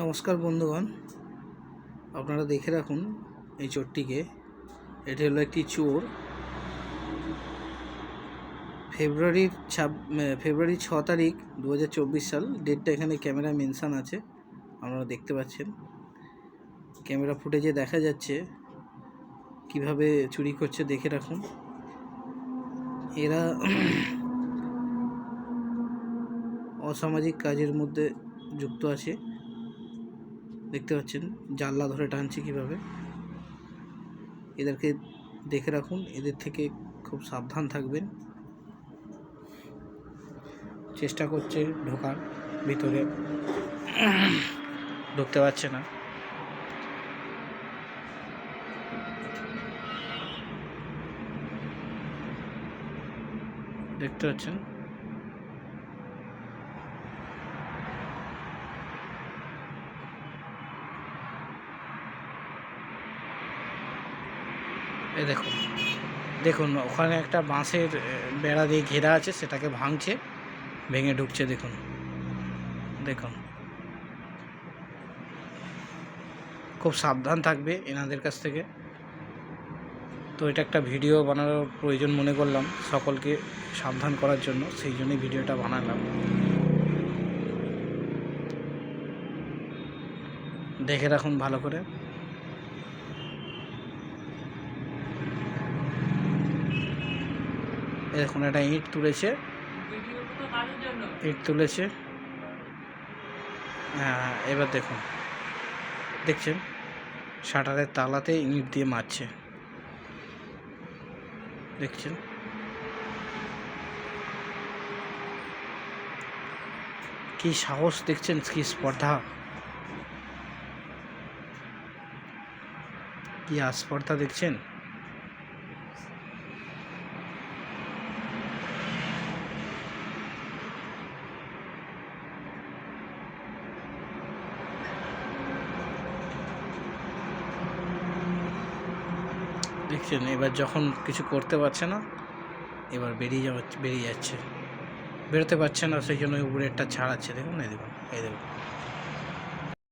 নমস্কার বন্ধুগণ। আপনারা দেখে রাখুন এই চোরটিকে। এটি হলো একটি চোর। ফেব্রুয়ারির ছাব ফেব্রুয়ারি ছ তারিখ দু হাজার চব্বিশ সাল। ডেটটা এখানে ক্যামেরা মেনশান আছে, আপনারা দেখতে পাচ্ছেন। ক্যামেরা ফুটেজে দেখা যাচ্ছে কীভাবে চুরি করছে, দেখে রাখুন। এরা অসামাজিক কাজের মধ্যে যুক্ত আছে। দেখতে পাচ্ছেন, জানলা ধরে টানছে কীভাবে। এদেরকে দেখে রাখুন, এদের থেকে খুব সাবধান থাকবেন। চেষ্টা করছে ঢোকার, ভিতরে ঢুকতে পারছে না। দেখতে পাচ্ছেন এই দেখুন। দেখুন, ওখানে একটা বাঁশের বেড়া দিয়ে ঘেরা আছে, সেটাকে ভাঙছে, ভেঙে ঢুকছে, দেখুন। দেখুন। খুব সাবধান থাকবে এনাদের কাছ থেকে। তো এটা একটা ভিডিও বানানোর প্রয়োজন মনে করলাম সকলকে সাবধান করার জন্য, সেই জন্যই ভিডিওটা বানালাম। দেখে রাখুন ভালো করে। এই দেখুন একটা ইট তুলেছে। ইট তুলেছে। হ্যাঁ এবার দেখুন। দেখছেন? শাটারের তালাতে ইট দিয়ে মারছে। দেখছেন? কি সাহস দেখছেন? কি স্পর্ধা। কি আস্পর্ধা দেখছেন? দেখছেন, এবার যখন কিছু করতে পারছে না, এবার বেরিয়ে যাওয়া বেরিয়ে যাচ্ছে। বেরোতে পারছে না, সেই জন্য উপরে একটা ছাড়াচ্ছে। দেখুন, এই দেখুন এই দেখুন।